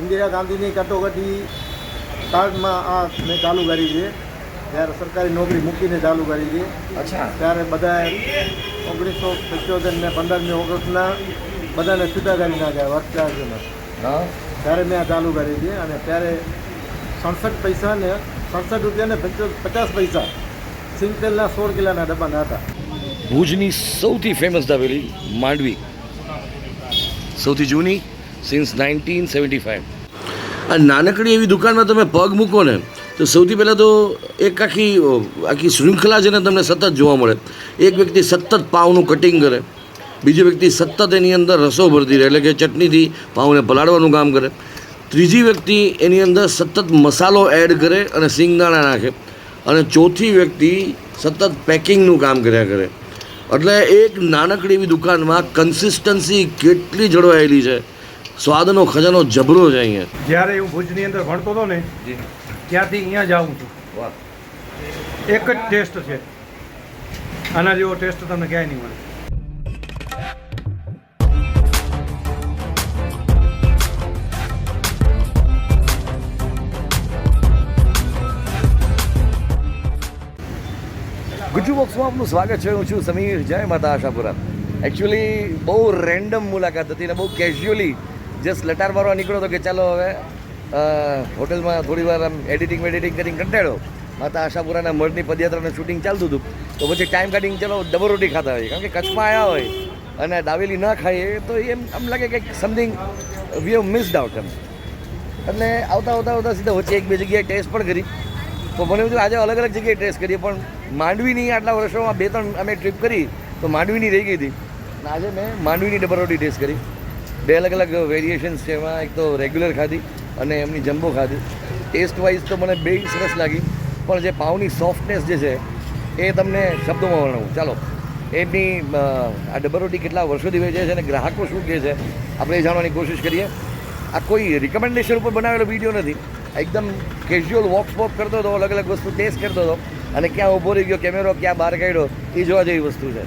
ઇન્દિરા ગાંધીની કટોકટી કાળમાં આ મેં ચાલુ કરી છે. ત્યારે સરકારી નોકરી મૂકીને ચાલુ કરી છે. અચ્છા. ત્યારે બધા ઓગણીસો પંચોતેર ને પંદરમી ઓગસ્ટના બધાને છૂટા કરી નાખ્યા વર્ષ ચાર્જના હા. ત્યારે મેં આ ચાલુ કરી છે અને ત્યારે સડસઠ પૈસા ને સડસઠ રૂપિયા ને પચાસ પૈસા સિંગતેલના સોળ કિલોના ડબ્બાના હતા. ભુજની સૌથી ફેમસ દાવેલી માંડવી. સૌથી જૂની સિન્સ નાઇન્ટીન સેવન્ટી ફાઇવ આ નાનકડી એવી દુકાનમાં તમે પગ મૂકો ને, તો સૌથી પહેલાં તો એક આખી આખી શૃંખલા છે ને તમને સતત જોવા મળે. એક વ્યક્તિ સતત પાવનું કટિંગ કરે, બીજી વ્યક્તિ સતત એની અંદર રસો ભરતી રહે, એટલે કે ચટણીથી પાવને પલાળવાનું કામ કરે. ત્રીજી વ્યક્તિ એની અંદર સતત મસાલો એડ કરે અને સિંગદાણા નાખે. અને ચોથી વ્યક્તિ સતત પેકિંગનું કામ કર્યા કરે. એટલે એક નાનકડી એવી દુકાનમાં કન્સિસ્ટન્સી કેટલી જળવાયેલી છે. સ્વાદનો ખજાનો જબરો છે અહીંયા જ્યારે હું ભુજની અંદર ભણતો હતો ને ત્યારથી અહીંયા જ આવું છું એક જ ટેસ્ટ છે. આના જેવો ટેસ્ટ તમને ક્યાંય નહીં મળે. ગુજુ બોક્સમાં આપનું સ્વાગત છે. હું છું સમીર. જય માતા આશાપુરા. એકચ્યુઅલી બહુ રેન્ડમ મુલાકાત હતી ને બહુ કેઝ્યુઅલી જસ્ટ લટાર મારવા નીકળ્યો હતો કે ચાલો હવે હોટેલમાં થોડી વાર આમ એડિટિંગ વેડિટિંગ કરીને કંટાળ્યો. માતા આશાપુરાના મળની પદયાત્રાનું શૂટિંગ ચાલતું હતું. તો પછી ટાઈમ કાઢીને ચાલો ડબલ રોટી ખાતા હોય કારણ કે કચ્છમાં આવ્યા હોય અને દાવેલી ના ખાઈએ તો એમ, આમ લાગે કે something we have missed out એમ. એટલે આવતા આવતા આવતા સીધા વચ્ચે એક બે જગ્યાએ ટેસ્ટ પણ કરી. તો મને બધું આજે અલગ અલગ જગ્યાએ ટેસ્ટ કરીએ, પણ માંડવીની આટલા વર્ષોમાં બે, ત્રણ અમે ટ્રીપ કરી તો માંડવીની રહી ગઈ હતી. આજે મેં માંડવીની ડબલ રોટી ટેસ્ટ કરી. બે અલગ અલગ વેરિએશન્સ છે એમાં. એક તો રેગ્યુલર ખાધી અને એમની જમ્બો ખાધી. ટેસ્ટ વાઇઝ તો મને બે સરસ લાગી. પણ જે પાઉની સોફ્ટનેસ જે છે, એ તમને શબ્દોમાં વર્ણવું. ચાલો, એમની આ ડબલ રોટી કેટલા વર્ષોથી વેચે છે અને ગ્રાહકો શું કહે છે, આપણે એ જાણવાની કોશિશ કરીએ. આ કોઈ રિકમેન્ડેશન ઉપર બનાવેલો વીડિયો નથી. એકદમ કેઝ્યુઅલ વોક વોક કરતો હતો, અલગ અલગ વસ્તુ ટેસ્ટ કરતો હતો અને ક્યાં ઊભો રહી ગયો કેમેરો ક્યાં બહાર કાઢ્યો, એ જોવા જેવી વસ્તુ છે.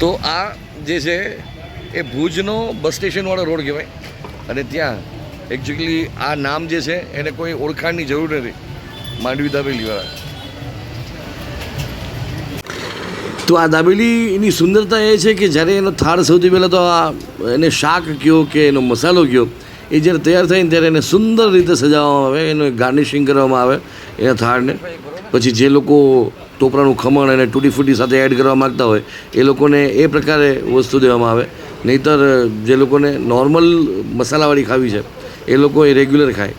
તો આ જે છે, એ ભુજનો બસ સ્ટેશનવાળો રોડ કહેવાય. અને ત્યાં એકચ્યુઅલી આ નામ જે છે, એને કોઈ ઓળખાણની જરૂર નથી. માંડવી દાબેલીવાળા તો આ દાબેલીની સુંદરતા એ છે કે જ્યારે એનો થાળ સૌથી પહેલાં તો આ એને શાક કયો કે એનો મસાલો કયો, એ જ્યારે તૈયાર થાય ને ત્યારે એને સુંદર રીતે સજાવવામાં આવે, એનું ગાર્નિશિંગ કરવામાં આવે એના થાળને. પછી જે લોકો ટોપરાનું ખમણ અને તૂટી ફૂટી સાથે એડ કરવા માગતા હોય, એ લોકોને એ પ્રકારે વસ્તુ દેવામાં આવે. નહીતર જે લોકોને નોર્મલ મસાલાવાળી ખાવી છે, એ લોકો એ રેગ્યુલર ખાય.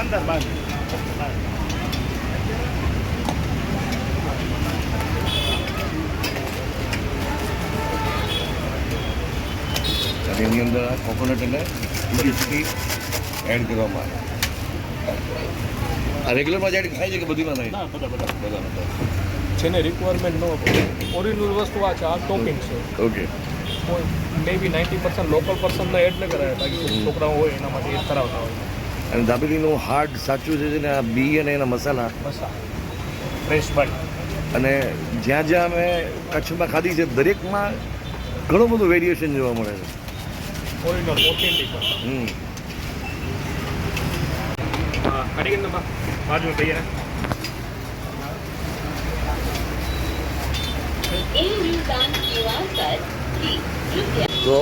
અને એની અંદર આ કોકોનટ અને ફૂટી એડ કરવામાં આવે. આ રેગ્યુલરમાં જ એડ થાય છે કે બધીમાં થાય? બધા બધા બધા જેને રિક્વાયરમેન્ટ ન હોય. ઓરિજિનલ વસ્તુ આ છે આ ટોપિંગ છે. ઓકે કોઈ may be ninety percent local પર્સનને add ન કરાય બાકી છોકરાઓ હોય એના માટે એડ કરાવતા હોય. અને દાબેલીનું હાર્ડ સાચું છે ને આ બી અને એના મસાલા. આ ફ્રેશ બાય અને જ્યાં જ્યાં અમે કચ્છમાં ખાધી છે દરેકમાં ઘણું બધું વેરિએશન જોવા મળે છે. તો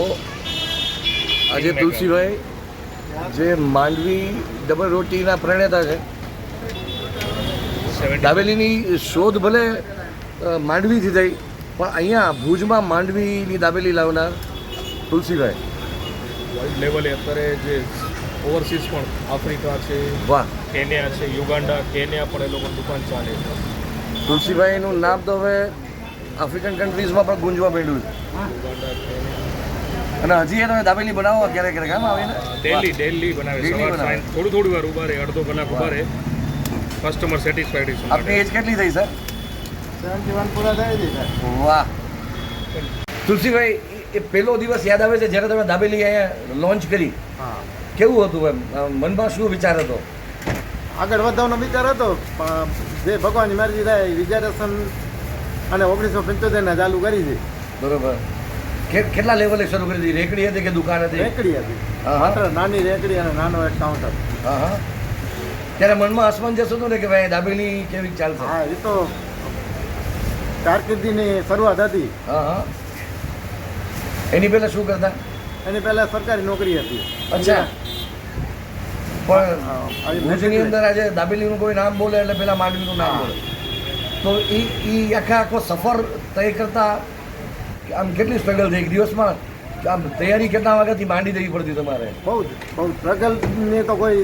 આજે તુલસીભાઈ જે માંડવી ડબલ રોટીના પ્રણેતા છે દાબેલીની શોધ ભલે માંડવીથી થઈ પણ અહીંયા ભુજમાં માંડવીની દાબેલી લાવનાર તુલસીભાઈ વર્લ્ડ લેવલે અત્યારે જે ઓવરસીઝ પણ આફ્રિકા છે વાહ. કેન્યા છે યુગાન્ડા કેન્યા પણ એ લોકો દુકાન ચાલે છે. તુલસીભાઈનું નામ તો હવે આફ્રિકન કન્ટ્રીઝમાં પણ ગુંજવા માંડ્યું છે. અને હજી એ તમે દાબેલી બનાવો ક્યારેક ક્યારેક આમ આવીને? ડેલી ડેલી બનાવે સવાર થોડું થોડું વાર ઊભા રહે અડધો કલાક ઊભા રહે. કસ્ટમર સેટિસ્ફાઈડ આપની એજ કેટલી થઈ સર સેવન્ટી વન પૂરા થાય છે સાહેબ વાહ. તુલસીભાઈ એ પહેલો દિવસ યાદ આવે છે જ્યારે તમે દાબેલી અહીંયા લોન્ચ કરી. હા. કેવું હતું એમ? મનમાં શું વિચાર હતો? આગળ વધવાનો વિચાર હતો પણ જે ભગવાનની મરજી થાય રિઝર્વેશન અને ઓગણીસો પંચોતેરના ચાલુ કરી છે. બરોબર. કેટલા લેવલે શરૂ કરી હતી રેકડી હતી કે દુકાન હતી? રેકડી હતી. નાની રેકડી અને નાનો એક કાઉન્ટર હા હા. ત્યારે મનમાં અસમંજસ હતું ને કે ભાઈ દાબેલી કેવી ચાલશે? હા એ તો કારકિર્દીની શરૂઆત હતી. હા હા. એની પહેલા શું કરતા? એની પહેલાં સરકારી નોકરી હતી. અચ્છા. પણ ભુજની અંદર આજે દાબેલીનું કોઈ નામ બોલે એટલે પેલા માંડવીનું નામ બોલે. તો એ એ આખા આખો સફર તય કરતા આમ કેટલી સ્ટ્રગલ થઈ એક દિવસમાં આમ તૈયારી કેટલા વાગ્યાથી માંડી દેવી પડતી તમારે. બહુ જ બહુ સ્ટ્રગલની તો કોઈ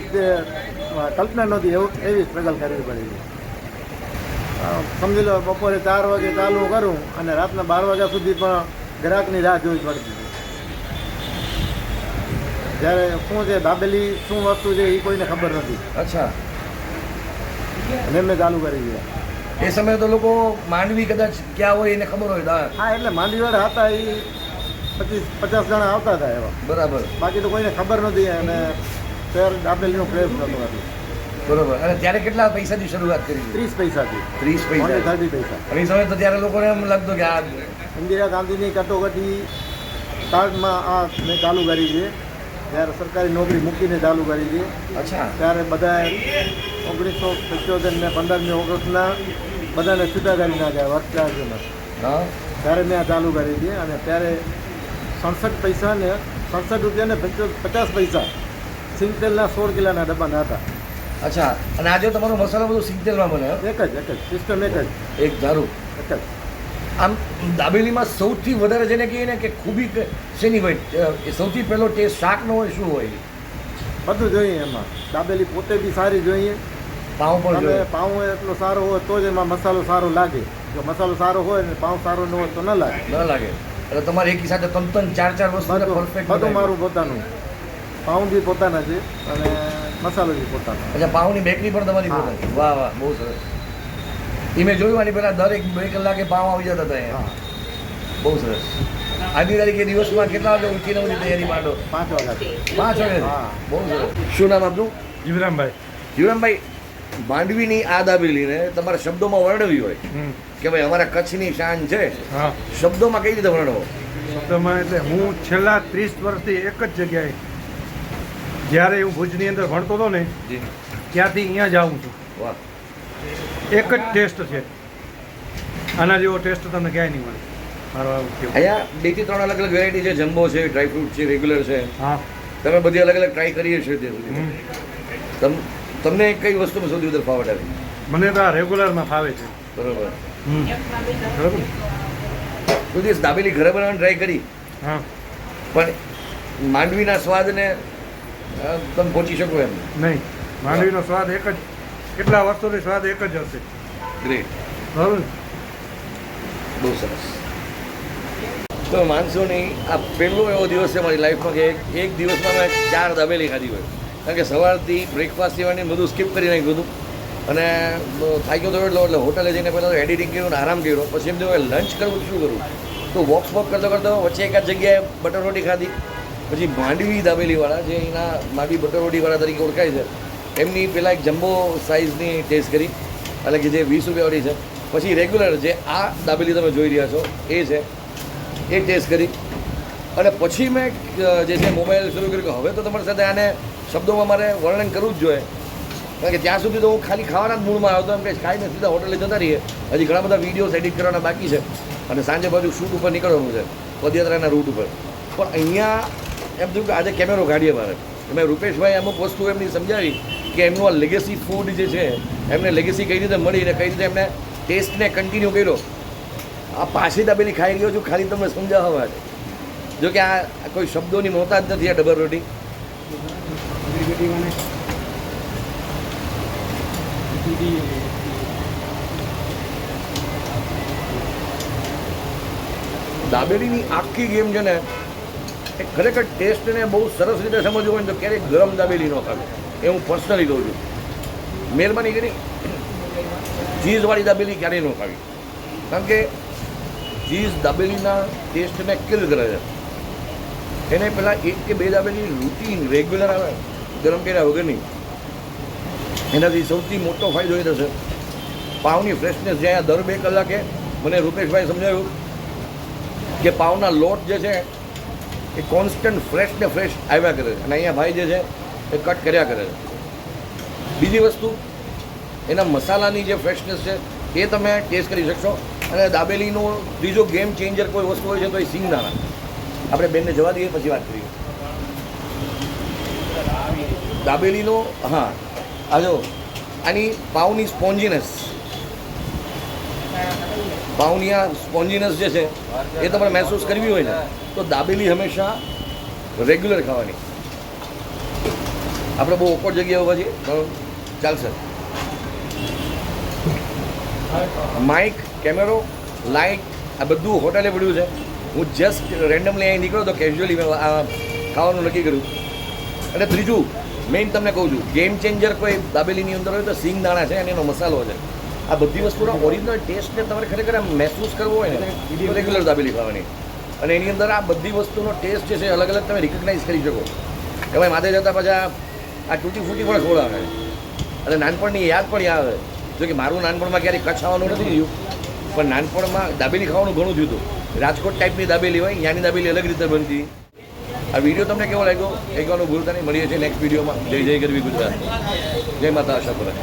કલ્પના નહોતી એવું એવી સ્ટ્રગલ કરવી પડી સમજી લો બપોરે ચાર વાગે ચાલુ કરું અને રાતના બાર વાગ્યા સુધી પણ ગ્રાહકની રાહ જોવી પડતી હતી જ્યારે શું છે દાબેલી શું વસ્તુ છે એ કોઈને ખબર નથી. અચ્છા. અને મેં ચાલુ કરી દીધા. એ સમયે તો લોકો માંડવી કદાચ ક્યાં હોય એને ખબર હોય હા એટલે માંડવીવાળા હતા એ પચીસ પચાસ જણા આવતા હતા એવા. બરાબર. બાકી તો કોઈને ખબર નથી અને શહેર દાબેલીનો ક્રેઝ નહોતો હતો. બરોબર. અને ત્યારે કેટલા પૈસાથી શરૂઆત કરી? ત્રીસ પૈસાથી. ત્રીસ પૈસા. થર્ટી પૈસા. અને સમય તો ત્યારે લોકોને એમ લાગતું કે આ ઇન્દિરા ગાંધીની કટોકટી કાળમાં આ મેં ચાલુ કરી છે. ત્યારે સરકારી નોકરી મૂકીને ચાલુ કરી છે. અચ્છા. ત્યારે બધા ઓગણીસો પંચોતેર ને પંદરમી ઓગસ્ટના બધાને છૂટા કરી નાખ્યા વર્ક ચાર્જના હા. ત્યારે મેં આ ચાલુ કરી છે અને ત્યારે સડસઠ પૈસા ને સડસઠ રૂપિયા ને પચાસ પૈસા સિંગતેલના સોળ કિલોના ડબ્બાના હતા. અચ્છા. અને આજે તમારો મસાલો બધું સિંગતેલમાં બને એક જ એક જ. સિસ્ટમ એક જ. એક દારૂ. એક જ. આમ દાબેલીમાં સૌથી વધારે જેને કહીએ ને કે ખૂબી શેની હોય? એ સૌથી પહેલો ટેસ્ટ શાકનો હોય શું હોય? બધું જોઈએ એમાં. દાબેલી પોતે બી સારી જોઈએ. પાઉં પણ તમે જોઈએ. પાઉં એટલો સારો હોય તો જ એમાં મસાલો સારો લાગે. જો મસાલો સારો હોય ને પાઉં સારો ન હોય તો ન લાગે. ન લાગે. એટલે તમારે એકી સાથે ત્રણ ત્રણ ચાર ચાર વસ્તુ પરફેક્ટ બધું મારું પોતાનું. પાઉં બી પોતાના છે અને મસાલો બી પોતાનો. અચ્છા પાઉંની બેકરી પણ તમારી. પોતાની વાહ વાહ બહુ સરસ. એ મેં જોયું આની પહેલાં દરેક બે કલાકે પાવ આવી જતા હતા અહીંયા. હા. બહુ સરસ. આજની તારીખે દિવસમાં કેટલા વાગે ઉઠીને બધી તૈયારી માંડો પાંચ વાગ્યા પાંચ વાગે? હા. બહુ સરસ. શું નામ આપનું? જીવરામભાઈ. જીવરામભાઈ માંડવીની આ દાબેલીને તમારા શબ્દોમાં વર્ણવી હોય હમ. કે ભાઈ અમારા કચ્છની શાન છે. હા. શબ્દોમાં કઈ રીતે વર્ણવો? શબ્દોમાં એટલે હું છેલ્લા ત્રીસ વર્ષથી એક જ જગ્યાએ જ્યારે હું ભુજની અંદર ભણતો હતો ને ત્યાંથી અહીંયા જ આવું છું. વાહ. એક જ ટેસ્ટ છે. આના જેવો ટેસ્ટ તમને ક્યાંય નહીં મળે. અહીંયા બેથી ત્રણ અલગ અલગ વેરાયટી છે. જમ્બો છે ડ્રાયફ્રૂટ છે રેગ્યુલર છે. હા. તમે બધી અલગ અલગ ટ્રાય કરીએ છીએ તે તમ તમને કઈ વસ્તુમાં સૌથી વધારે ફાવટ આવી? મને તો આ રેગ્યુલરમાં ફાવે છે. બરોબર. બરાબર? કોઈ દિવસ દાબેલી ઘરે બનાવવાની ટ્રાય કરી? હા. પણ માંડવીના સ્વાદને તમે પહોંચી શકો એમ. નહીં. માંડવીનો સ્વાદ એક જ કેટલા વર્ષોની સ્વાદ એક જ હશે. ગ્રેટ બરાબર બહુ સરસ. તો માનશો નહીં આ પહેલો એવો દિવસ છે મારી લાઈફમાં કે એક દિવસમાં મેં ચાર દાબેલી ખાધી હોય. કારણ કે સવારથી બ્રેકફાસ્ટ લેવાની બધું સ્કીપ કરી નાખ્યું હતું. અને થાક્યો તો એટલો એટલે હોટલે જઈને પહેલાં તો એડિટિંગ કર્યું આરામ કર્યો. પછી એમ થયું લંચ કરવું શું કરવું તો વોક વોક કરતો કરતો વચ્ચે એકાદ જગ્યાએ બટર રોટી ખાધી. પછી માંડવી દાબેલીવાળા જે એના માંડવી બટર રોટીવાળા તરીકે ઓળખાય છે. એમની પહેલાં એક જમ્બો સાઇઝની ટેસ્ટ કરી. એટલે કે જે વીસ રૂપિયાવાળી છે. પછી રેગ્યુલર જે આ દાબેલી તમે જોઈ રહ્યા છો, એ છે. એ ટેસ્ટ કરી. અને પછી મેં જે છે મોબાઈલ શરૂ કર્યું કે હવે તો તમારી સાથે આને શબ્દોમાં મારે વર્ણન કરવું જ જોઈએ. કારણ કે ત્યાં સુધી તો હું ખાલી ખાવાના જ મૂળમાં આવ્યો હતો. એમ કે ખાઈને સીધા હોટલે જતા રહીએ. હજી ઘણા બધા વિડીયોઝ એડિટ કરવાના બાકી છે. અને સાંજે બાજુ શૂટ ઉપર નીકળવાનું છે. પદયાત્રાના રૂટ ઉપર. પણ અહીંયા એમ થયું કે આજે કેમેરો કાઢીએ મારે. મેં રૂપેશભાઈ અમુક વસ્તુ એમની સમજાવી. કે એમનું આ લેગેસી ફૂડ જે છે, એમને લેગેસી કઈ રીતે મળી અને કઈ રીતે એમને ટેસ્ટને કન્ટિન્યુ કર્યો? આ પાછી દાબેલી ખાઈ ગયો છું, ખાલી તમને સમજાવવા માટે. જો કે આ કોઈ શબ્દોની મોહતાજ નથી આ ડબર રોટી. દાબેલીની આખી ગેમ છે ને, એ ખરેખર ટેસ્ટને બહુ સરસ રીતે સમજવું હોય તો ક્યારેય ગરમ દાબેલી ન ખાવી. એ હું પર્સનલી દઉં છું. મહેરબાની કરી ચીઝવાળી દાબેલી ક્યારેય ન ખાવી. કારણ કે ચીઝ દાબેલીના ટેસ્ટને કિલ કરે છે. એને પહેલાં એક કે બે દાબેલી રૂટીન રેગ્યુલર આવે, ગરમ કર્યા વગરની એનાથી સૌથી મોટો ફાયદો એ થશે. પાવની ફ્રેશનેસ જ્યાં દર બે કલાકે, મને રૂપેશભાઈ સમજાવ્યું કે પાવના લોટ જે છે, એ કોન્સ્ટન્ટ ફ્રેશ ને ફ્રેશ આવ્યા કરે છે. અને અહીંયા ભાઈ જે છે એ કટ કર્યા કરે છે. બીજી વસ્તુ, એના મસાલાની જે ફ્રેશનેસ છે, એ તમે ટેસ્ટ કરી શકશો. અને દાબેલીનો ત્રીજો ગેમ ચેન્જર કોઈ વસ્તુ હોય છે તો એ સિંગદાણા આપણે બેનને જવા દઈએ, પછી વાત કરીએ. દાબેલીનો, હા, આ જો, આની પાઉની સ્પોન્જીનેસ. પાઉની આ સ્પોન્જીનેસ જે છે, એ તમારે મહેસૂસ કરવી હોય ને, તો દાબેલી હંમેશા રેગ્યુલર ખાવાની. આપણે બહુ ઓકવર્ડ જગ્યાએ ઊભા છીએ તો ચાલશે. માઇક કેમેરો લાઇટ આ બધું હોટલે પડ્યું છે. હું જસ્ટ રેન્ડમલી અહીં નીકળ્યો તો કેઝ્યુઅલી મેં ખાવાનું નક્કી કર્યું. અને ત્રીજું મેઇન તમને કહું છું ગેમ ચેન્જર કોઈ દાબેલીની અંદર હોય તો સિંગ દાણા છે અને એનો મસાલો છે. આ બધી વસ્તુનો ઓરિજિનલ ટેસ્ટને તમારે ખરેખર મહેસૂસ કરવો હોય ને રેગ્યુલર દાબેલી ખાવાની. અને એની અંદર આ બધી વસ્તુનો ટેસ્ટ જે છે અલગ અલગ તમે રિકગ્નાઇઝ કરી શકો. એમાં માથે જતાં પછી આ તૂટી ફૂટી પણ ખોળાવે અને નાનપણની યાદ પણ આવે. જો કે મારું નાનપણમાં ક્યારેય કચ્છ આવવાનું નથી થયું. પણ નાનપણમાં દાબેલી ખાવાનું ઘણું થયું હતું. રાજકોટ ટાઈપની દાબેલી હોય, ત્યાંની દાબેલી અલગ રીતે બનતી. આ વીડિયો તમને કેવો લાગ્યો? એક વાનું ભૂલતા નહીં. મળીએ છીએ નેક્સ્ટ વિડીયોમાં જય જય ગરવી ગુજરાત. જય માતા આશાપુરા